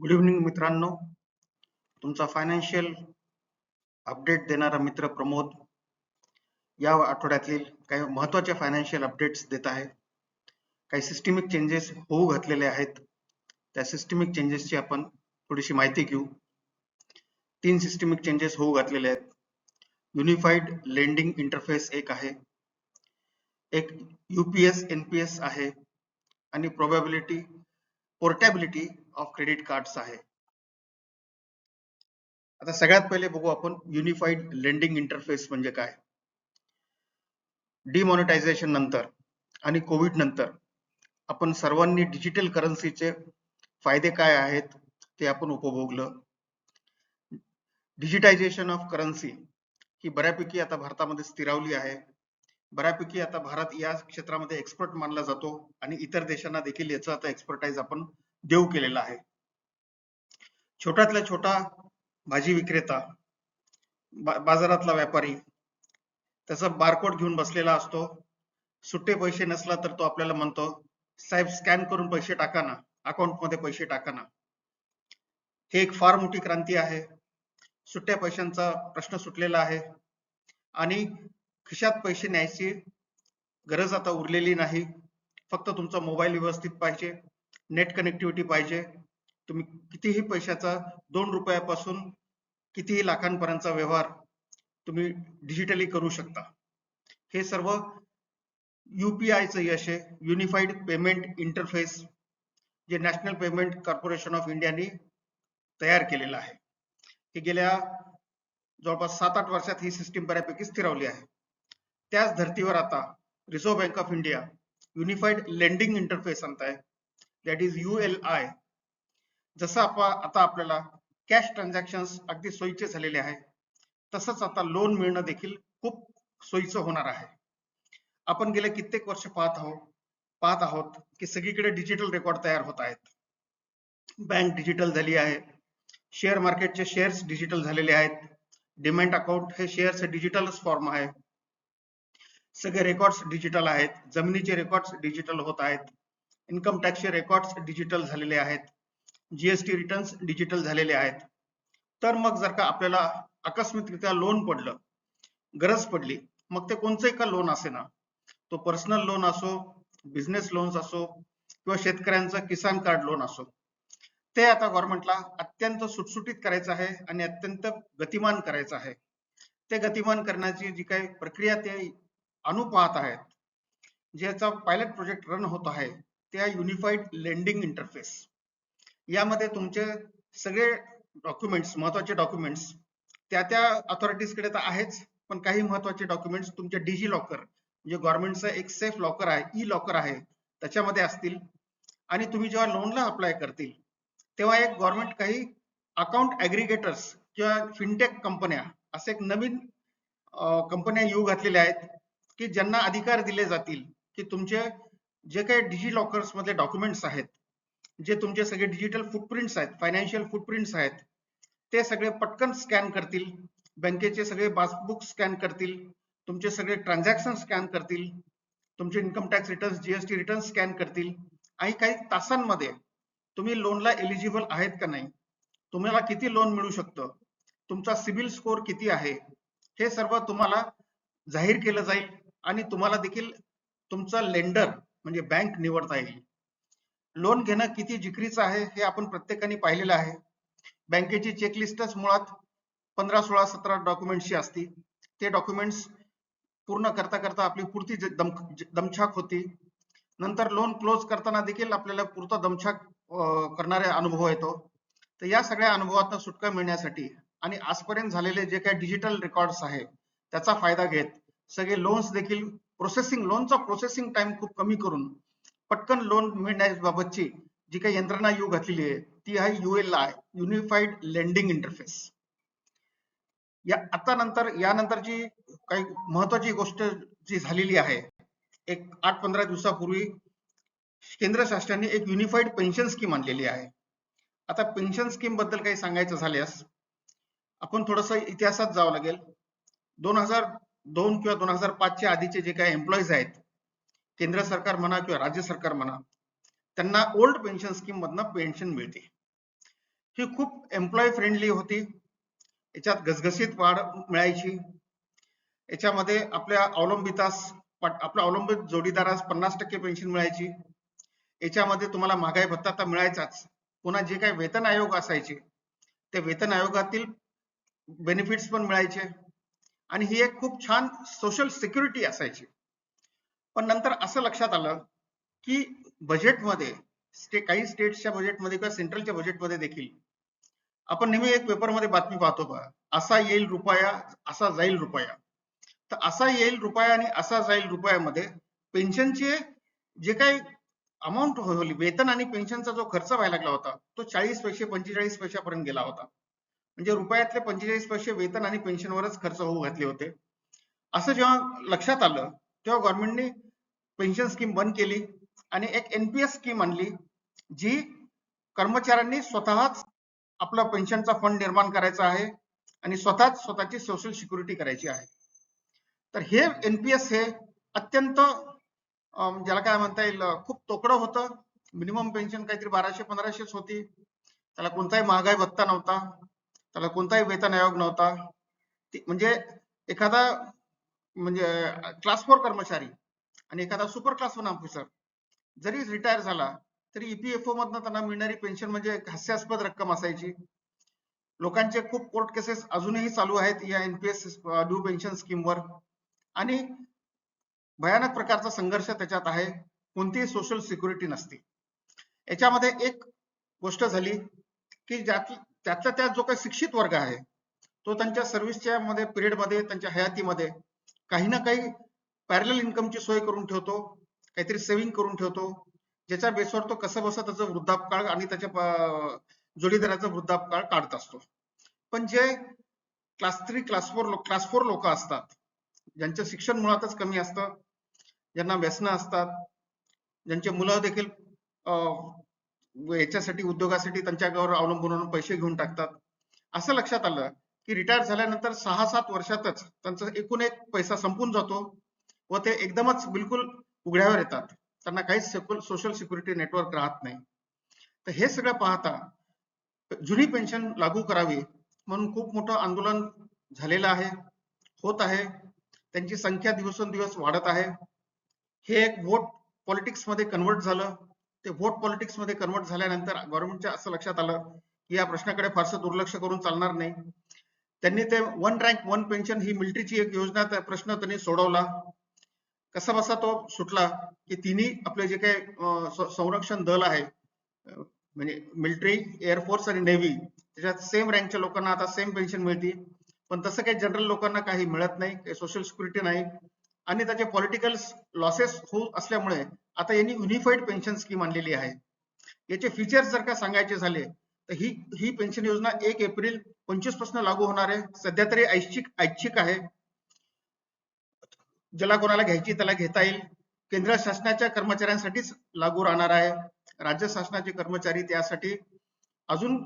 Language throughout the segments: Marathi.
गुड इव्हनिंग मित्रांनो. तुमचा फायनान्शियल अपडेट देणारा मित्र प्रमोद या आठवड्यातील काही महत्त्वाचे फायनान्शियल अपडेट्स देत आहे. काही सिस्टमिक चेंजेस होऊ घातलेले आहेत. त्या सिस्टमिक चेंजेसची आपण थोडीशी माहिती घेऊ. तीन सिस्टमिक चेंजेस होऊ घातलेले आहेत. युनिफाईड लेंडिंग इंटरफेस एक आहे. एक युपीएस एनपीएस आहे. आणि probability portability of credit cards आहे. आता सगळ्यात पहिले बघू आपण युनिफाईड लेंडिंग इंटरफेस म्हणजे काय? डिमॉनिटायझेशन नंतर आणि कोविड नंतर आपण सर्वांनी डिजिटल करन्सीचे फायदे काय आहेत ते आपण उपभोगलं. डिजिटायझेशन ऑफ करन्सी ही बऱ्यापैकी आता भारतामध्ये स्थिरावली आहे. बऱ्यापैकी आता भारत या क्षेत्रामध्ये एक्सपर्ट मानला जातो आणि इतर देशांना देखील याचा आता एक्सपर्टाईज आपण देऊ केलेला आहे. छोट्यातला छोटा भाजी विक्रेता बा- बाजारातला व्यापारी त्याचा बारकोड घेऊन बसलेला असतो. सुट्टे पैसे नसला तर तो आपल्याला म्हणतो साहेब स्कॅन करून पैसे टाका ना अकाउंटमध्ये पैसे टाका ना. हे एक फार मोठी क्रांती आहे. सुट्ट्या पैशांचा प्रश्न सुटलेला आहे. आणि खिशात पैसे न्यायची गरज आता उरलेली नाही. फक्त तुमचा मोबाईल व्यवस्थित पाहिजे नेट कनेक्टिव्हिटी पाहिजे. तुम्ही कितीही पैशाचा दोन रुपयापासून कितीही लाखांपर्यंतचा व्यवहार तुम्ही डिजिटली करू शकता. हे सर्व युपीआयचं यश आहे. युनिफाईड पेमेंट इंटरफेस जे नॅशनल पेमेंट कॉर्पोरेशन ऑफ इंडियाने तयार केलेलं आहे. हे गेल्या जवळपास सात आठ वर्षात ही सिस्टीम बऱ्यापैकी स्थिरावली आहे. त्याच धर्तीवर आता reserve bank of India unified lending interface आणताय that is U L I जसं आप आता आपल्याला कॅश ट्रान्झॅक्शन अगदी सोयीचे झालेले आहे तसंच आता लोन मिळणं देखील खूप सोयीचं होणार आहे. आपण गेले कित्येक वर्ष पाहत आहोत पाहत आहोत की सगळीकडे डिजिटल रेकॉर्ड तयार होत आहेत. बँक डिजिटल झाली आहे. शेअर मार्केटचे शेअर्स डिजिटल झालेले आहेत. डिमॅट अकाउंट हे शेअर्स डिजिटलच फॉर्म आहे. सगळे रेकॉर्ड्स डिजिटल आहेत. जमिनीचे रेकॉर्ड्स डिजिटल होत आहेत. इन्कम टॅक्सचे रेकॉर्ड्स डिजिटल झालेले आहेत. जीएसटी रिटर्न्स डिजिटल झालेले आहेत. तर मग जर का आपल्याला आकस्मिकरित्या लोन पडलं गरज पडली मग ते कोणचंही का लोन असे ना तो पर्सनल लोन असो बिझनेस लोन्स असो किंवा शेतकऱ्यांचं किसान कार्ड लोन असो. ते आता गव्हर्नमेंटला अत्यंत सुटसुटीत करायचं आहे आणि अत्यंत गतिमान करायचं आहे. ते गतिमान करण्याची जी काही प्रक्रिया ते अनुपात पाहत आहेत ज्याचा पायलट प्रोजेक्ट रन होत आहे. त्या युनिफाईड लेंडिंग इंटरफेस यामध्ये तुमचे सगळे डॉक्युमेंट्स महत्त्वाचे डॉक्युमेंट्स त्या त्या ऑथॉरिटीजकडे तर आहेच पण काही महत्त्वाचे डॉक्युमेंट्स तुमचे डिजी लॉकर म्हणजे गव्हर्नमेंटचं एक सेफ लॉकर आहे ई लॉकर आहे त्याच्यामध्ये असतील. आणि तुम्ही जेव्हा लोनला अप्लाय करतील तेव्हा एक गव्हर्नमेंट काही अकाउंट ऍग्रिगेटर्स किंवा फिनटेक कंपन्या असे एक नवीन कंपन्या येऊ घातलेल्या आहेत. की ज्यांना अधिकार दिले जातील की तुमचे जे काही डिजी लॉकर्स मधले डॉक्युमेंट्स आहेत जे तुमचे सगळे डिजिटल फुटप्रिंट्स आहेत फायनान्शियल फुटप्रिंट्स आहेत ते सगळे पटकन स्कॅन करतील बँकेचे सगळे पासबुक स्कॅन करतील तुमचे सगळे ट्रान्झॅक्शन स्कॅन करतील तुमचे income tax returns GST return scan करतील. आणि काही तासांमध्ये तुम्ही लोनला एलिजिबल आहेत का नाही तुम्हाला किती लोन मिळू शकतं तुमचा सिबिल स्कोअर किती आहे हे सर्व तुम्हाला जाहीर केलं जाईल. आणि तुम्हाला देखील तुमचा लेंडर म्हणजे बँक निवडता येईल. लोन घेणं किती जिकरीचं आहे हे आपण प्रत्येकाने पाहिलेलं आहे. बँकेची चेकलिस्टच मुळात पंधरा सोळा सतरा डॉक्युमेंटची असती. ते डॉक्युमेंट्स पूर्ण करता करता आपली पुरती दम दमछाक होती. नंतर लोन क्लोज करताना देखील आपल्याला पुरता दमछाक अं, करणारे अनुभव येतो. तर या सगळ्या अनुभवातून सुटका मिळण्यासाठी आणि आजपर्यंत झालेले जे काही डिजिटल रेकॉर्ड्स आहे त्याचा फायदा घेत सगळे लोन्स देखील प्रोसेसिंग लोनचा प्रोसेसिंग टाइम खूप कमी करून पटकन लोन मिळण्याबाबतची जी काही यंत्रणा यू घातलेली आहे ती आहे U L I unified lending interface या आता नंतर यानंतरची काही महत्वाची गोष्ट जी झालेली आहे एक आठ पंधरा दिवसापूर्वी केंद्र शासनाने एक युनिफाईड पेन्शन स्कीम आणलेली आहे. आता पेन्शन स्कीमबद्दल काही सांगायचं झाल्यास आपण थोडस इतिहासात जावं लागेल. दोन हजार दोन किंवा दोन हजार पाचच्या आधीचे जे काही एम्प्लॉईज आहेत केंद्र सरकार म्हणा किंवा राज्य सरकार म्हणा त्यांना ओल्ड पेन्शन स्कीम मधनं पेन्शन मिळते. ही खूप एम्प्लॉय फ्रेंडली होती. याच्यात घसघसीत वाढ मिळायची. याच्यामध्ये आपल्या अवलंबितास आपल्या अवलंबित जोडीदारास पन्नास टक्के पेन्शन मिळायची. याच्यामध्ये तुम्हाला महागाई भत्ता तर मिळायचाच. पुन्हा जे काही वेतन आयोग असायचे ते वेतन आयोगातील बेनिफिट्स पण मिळायचे. आणि ही एक खूप छान सोशल सिक्युरिटी असायची. पण नंतर असं लक्षात आलं की बजेटमध्ये स्टे काही स्टेट्सच्या बजेटमध्ये किंवा सेंट्रलच्या बजेटमध्ये देखील आपण नेहमी एक पेपरमध्ये बातमी पाहतो बघा असा येईल रुपया असा जाईल रुपया. तर असा येईल रुपया आणि असा जाईल रुपयामध्ये पेन्शनचे जे काही अमाऊंट होली वेतन आणि पेन्शनचा जो खर्च व्हायला लागला होता तो चाळीस पैसे पंचेचाळीस पैशापर्यंत गेला होता. म्हणजे रुपयातले पंचेचाळीस पैसे वेतन आणि पेन्शनवरच खर्च होऊ घातले होते. असं जेव्हा लक्षात आलं तेव्हा गव्हर्नमेंटने पेन्शन स्कीम बंद केली आणि एक एनपीएस स्कीम आणली जी कर्मचाऱ्यांनी स्वतःच आपला पेन्शनचा फंड निर्माण करायचा आहे आणि स्वतःच स्वतःची सोशल सिक्युरिटी करायची आहे. तर हे एनपीएस हे अत्यंत ज्याला काय म्हणता येईल खूप तोकडं होतं. मिनिमम पेन्शन काहीतरी बाराशे पंधराशेच होती. त्याला कोणताही महागाई भत्ता नव्हता. त्याला कोणताही वेतन आयोग नव्हता. म्हणजे एखादा म्हणजे क्लास फोर कर्मचारी आणि एखादा सुपर क्लास वन ऑफिसर जरी रिटायर झाला तरी ईपीएफओ मधनं त्यांना मिळणारी पेन्शन म्हणजे हास्यास्पद रक्कम असायची. लोकांचे खूप कोर्ट केसेस अजूनही चालू आहेत या एनपीएस ड्यू पेन्शन स्कीमवर आणि भयानक प्रकारचा संघर्ष त्याच्यात आहे. कोणतीही सोशल सिक्युरिटी नसते. याच्यामध्ये एक गोष्ट झाली की ज्यात त्यातल्या त्यात जो काही शिक्षित वर्ग आहे तो त्यांच्या सर्व्हिसच्या मध्ये पिरियडमध्ये त्यांच्या हयातीमध्ये काही ना काही पॅरल इन्कमची सोय करून ठेवतो काहीतरी सेव्हिंग करून ठेवतो ज्याच्या बेसवर तो कसं बसं त्याचं वृद्धापकाळ आणि त्याच्या जोडीदाराचा वृद्धापकाळ काढत असतो. पण जे class three class four class four लोक असतात ज्यांचं शिक्षण मुळातच कमी असतं ज्यांना व्यसनं असतात ज्यांचे मुलं देखील याच्यासाठी उद्योगासाठी त्यांच्यावर अवलंबून पैसे घेऊन टाकतात. असं लक्षात आलं की रिटायर झाल्यानंतर सहा सात वर्षातच त्यांचा एकूण एक पैसा संपून जातो व ते एकदमच बिलकुल उघड्यावर येतात. त्यांना काहीच सोशल सिक्युरिटी नेटवर्क राहत नाही. तर हे सगळं पाहता जुनी पेन्शन लागू करावी म्हणून खूप मोठं आंदोलन झालेलं आहे होत आहे. त्यांची संख्या दिवसेंदिवस वाढत आहे. हे एक वोट पॉलिटिक्समध्ये कन्वर्ट झालं. ते व्होट पॉलिटिक्समध्ये कन्वर्ट झाल्यानंतर गव्हर्नमेंटच्या असं लक्षात आलं की या प्रश्नाकडे फारसं दुर्लक्ष करून चालणार नाही. त्यांनी ते वन रँक वन पेन्शन ही मिलिटरीची एक योजना प्रश्न त्यांनी सोडवला. कसा बसा तो सुटला की तिन्ही आपले जे काही संरक्षण दल आहे म्हणजे मिलिटरी एअरफोर्स आणि नेव्ही त्याच्यात सेम रँकच्या लोकांना आता सेम पेन्शन मिळते पण तसं काही जनरल लोकांना काही मिळत नाही काही सोशल सिक्युरिटी नाही. आणि त्याचे पॉलिटिकल लॉसेस होऊ असल्यामुळे आता यांनी युनिफाईड पेन्शन स्कीम आणलेली आहे. याचे फीचर्स जर का सांगायचे झाले तर ही ही पेन्शन योजना एक एप्रिल पंचवीसपासून लागू होणार आहे. सध्या तरी ऐच्छिक ऐच्छिक आहे. ज्याला कोणाला घ्यायची त्याला घेता येईल. केंद्र शासनाच्या कर्मचाऱ्यांसाठीच लागू राहणार आहे. राज्य शासनाचे कर्मचारी त्यासाठी अजून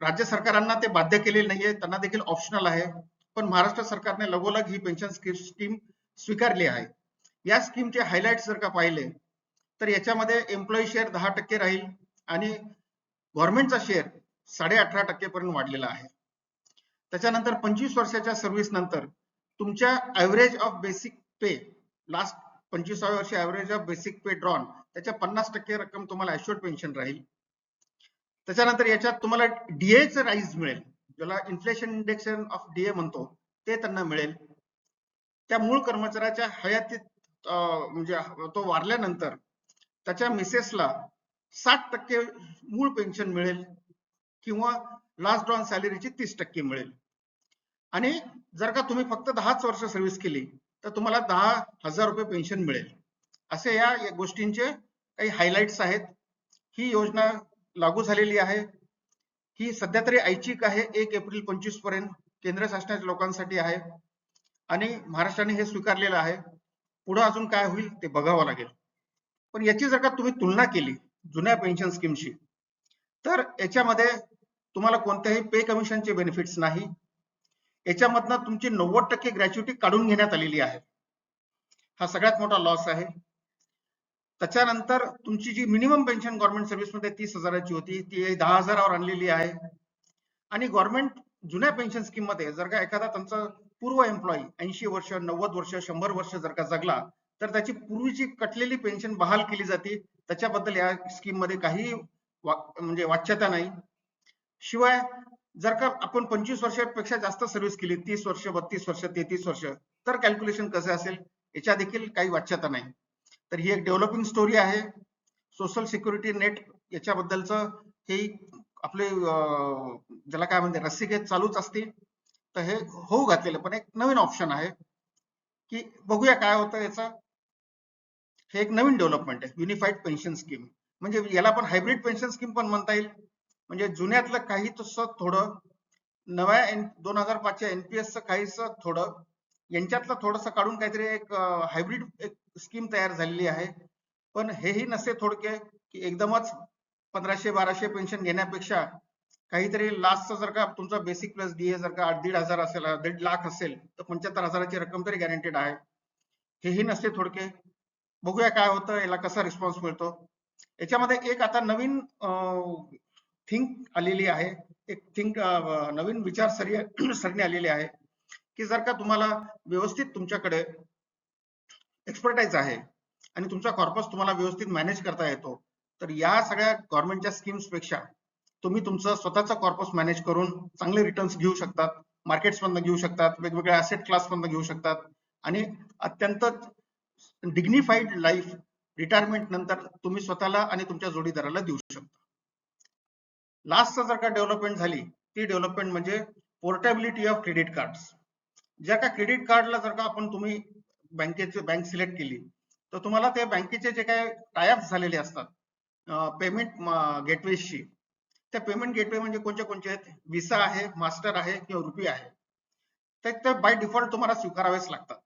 राज्य सरकारांना ते बाध्य केलेले नाहीये. त्यांना देखील ऑप्शनल आहे. पण महाराष्ट्र सरकारने लगोलग ही पेन्शन स्कीम स्वीकारली आहे. या स्कीमचे हायलाइट जर का पाहिले तर याच्यामध्ये एम्प्लॉई शेअर दहा टक्के राहील आणि गव्हर्नमेंटचा शेअर साडे अठरा टक्केपर्यंत वाढलेला आहे. त्याच्यानंतर पंचवीस वर्षाच्या सर्व्हिस नंतर तुमच्या average of basic pay last पंचवीसाव्या वर्षी average of basic pay drawn त्याच्या पन्नास टक्के रक्कम तुम्हाला ऍश्युअर्ड पेन्शन राहील. त्याच्यानंतर याच्यात तुम्हाला डीएचं राईज मिळेल. ज्याला इन्फ्लेशन इंडेक्शन ऑफ डीए म्हणतो ते त्यांना मिळेल. त्या मूळ कर्मचाऱ्याच्या हयातीत म्हणजे तो वारल्यानंतर त्याच्या मिसेसला साठ टक्के मूळ पेन्शन मिळेल किंवा लास्ट ड्रॉन सॅलरीची तीस टक्के मिळेल. आणि जर का तुम्ही फक्त दहाच वर्ष सर्व्हिस केली तर तुम्हाला दहा हजार रुपये पेन्शन मिळेल. असे या या गोष्टींचे काही हायलाइट्स आहेत. ही योजना लागू झालेली आहे. ही सध्या तरी ऐच्छिक आहे. एक एप्रिल पंचवीसपर्यंत केंद्र शासनाच्या लोकांसाठी आहे. आणि महाराष्ट्राने हे स्वीकारलेलं आहे. पुढे अजून काय होईल ते बघावं लागेल. पण याची जर का तुम्ही तुलना केली जुन्या पेन्शन स्कीमशी तर याच्यामध्ये तुम्हाला कोणत्याही पे कमिशनचे बेनिफिट्स नाही. याच्यामधनं तुमची नव्वद टक्के ग्रॅच्युटी काढून घेण्यात आलेली आहे. हा सगळ्यात मोठा लॉस आहे. त्याच्यानंतर तुमची जी मिनिमम पेन्शन गव्हर्नमेंट सर्व्हिसमध्ये तीस हजाराची होती ती दहा हजारावर आणलेली आहे. आणि गव्हर्नमेंट जुन्या पेन्शन स्कीममध्ये जर का एखादा त्यांचा पूर्व एम्प्लॉई ऐंशी वर्ष नव्वद वर्ष शंभर वर्ष जर का जगला तर त्याची पूर्वीची कटलेली पेन्शन बहाल केली जाते. त्याच्याबद्दल या स्कीममध्ये काही वा- म्हणजे वाच्यता नाही. शिवाय जर का आपण पंचवीस वर्षापेक्षा जास्त सर्व्हिस केली तीस वर्ष बत्तीस वर्ष तेहतीस वर्ष तर कॅल्क्युलेशन कसे असेल? याच्या देखील काही वाच्यता नाही. तर ही एक डेव्हलपिंग स्टोरी आहे. सोशल सिक्युरिटी नेट याच्याबद्दलचं हे आपले ज्याला काय म्हणते रस्सीखेच चालूच असते. तर हे होऊ घातलेलं. पण एक नवीन ऑप्शन आहे की बघूया काय होतं याचा. हे एक नवीन डेव्हलपमेंट आहे. युनिफाईड पेन्शन स्कीम म्हणजे याला पण हायब्रिड पेन्शन स्कीम पण म्हणता येईल. म्हणजे जुन्यातलं काही तसं थोडं नव्या एन दोन हजार पाचच्या एनपीएसचं काहीसं थोडं यांच्यातलं थोडंसं काढून काहीतरी एक हायब्रिड एक स्कीम तयार झालेली आहे. पण हेही नसे थोडके की एकदमच पंधराशे बाराशे पेन्शन घेण्यापेक्षा काहीतरी लास्टचा जर का तुमचा बेसिक प्लस डीए जर का आठ दीड हजार असेल दीड लाख असेल तर पंच्याहत्तर हजाराची रक्कम तरी गॅरंटेड आहे. हेही नसते थोडके. बघूया काय होतं याला कसा रिस्पॉन्स मिळतो. याच्यामध्ये एक आता नवीन थिंक आलेली आहे. एक थिंक नवीन विचारसरी सरणी आलेली आहे. की जर का तुम्हाला व्यवस्थित तुमच्याकडे एक्सपर्टाईज आहे आणि तुमचा कॉर्पस तुम्हाला व्यवस्थित मॅनेज करता येतो तर या सगळ्या गव्हर्नमेंटच्या स्कीम्सपेक्षा तुम्ही तुमचा स्वतःचा कॉर्पस मॅनेज करून चांगले रिटर्न्स घेऊ शकतात मार्केट्स मधनं घेऊ शकतात वेगवेगळ्या असेट क्लास मधनं घेऊ शकतात. आणि अत्यंत डिग्निफाईड लाईफ रिटायरमेंट नंतर तुम्ही स्वतःला आणि तुमच्या जोडीदाराला देऊ शकता. लास्टचा जर का डेव्हलपमेंट झाली ती डेव्हलपमेंट म्हणजे पोर्टेबिलिटी ऑफ क्रेडिट कार्ड जर का क्रेडिट कार्डला जर का आपण तुम्ही बँकेचे बँक सिलेक्ट केली तर तुम्हाला ते बँकेचे जे काय टायअप झालेले असतात पेमेंट गेटवेजशी त्या पेमेंट गेटवे म्हणजे कोणते कोणते आहेत? विसा आहे मास्टर आहे किंवा रुपी आहे. तर ते बाय डिफॉल्ट तुम्हाला स्वीकारावेच लागतात.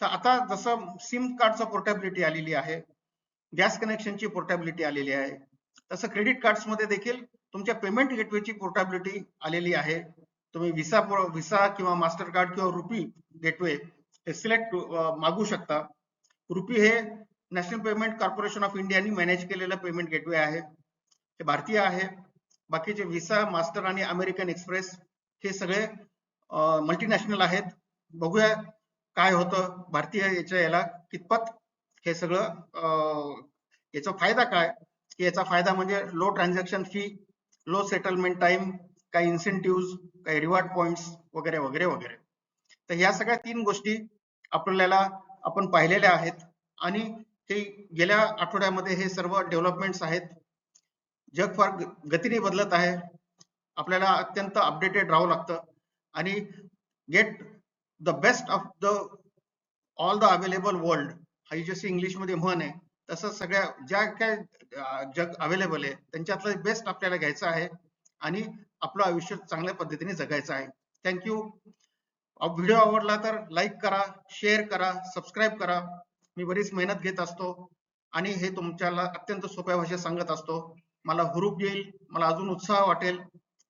तर आता जसं सिम कार्डचं पोर्टेबिलिटी आलेली आहे गॅस कनेक्शनची पोर्टेबिलिटी आलेली आहे तसं क्रेडिट कार्ड्समध्ये देखील तुमच्या पेमेंट गेटवेची पोर्टेबिलिटी आलेली आहे. तुम्ही विसा विसा किंवा मास्टर कार्ड किंवा रुपी गेटवे हे सिलेक्ट मागू शकता. रुपी हे नॅशनल पेमेंट कॉर्पोरेशन ऑफ इंडियानी मॅनेज केलेलं पेमेंट गेटवे आहे. हे भारतीय आहे. बाकीचे विसा मास्टर आणि अमेरिकन एक्सप्रेस हे सगळे मल्टीनॅशनल आहेत. बघूया काय होतं भारतीय याच्या याला कितपत हे सगळं याचा फायदा काय? की याचा फायदा म्हणजे low transaction fee low settlement time काही इन्सेंटिव्ह काही रिवॉर्ड पॉइंट्स वगैरे वगैरे वगैरे. तर ह्या सगळ्या तीन गोष्टी आपल्याला आपण पाहिलेल्या आहेत. आणि हे गेल्या आठवड्यामध्ये हे सर्व डेव्हलपमेंट्स आहेत. जग फार गतीने बदलत आहे. आपल्याला अत्यंत अपडेटेड राहावं लागतं. आणि get the best of the all the available world ही जशी इंग्लिशमध्ये म्हण आहे तसं सगळ्या ज्या काय जग अवेलेबल आहे त्यांच्यातलं बेस्ट आपल्याला घ्यायचं आहे. आणि आपलं आयुष्य चांगल्या पद्धतीने जगायचं आहे. थँक्यू व्हिडिओ आवडला तर लाईक करा शेअर करा सबस्क्राईब करा. मी बरीच मेहनत घेत असतो. आणि हे तुमच्याला अत्यंत सोप्या भाषेत सांगत असतो. मला हुरूप येईल मला अजून उत्साह वाटेल.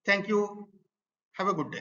Thank you have a good day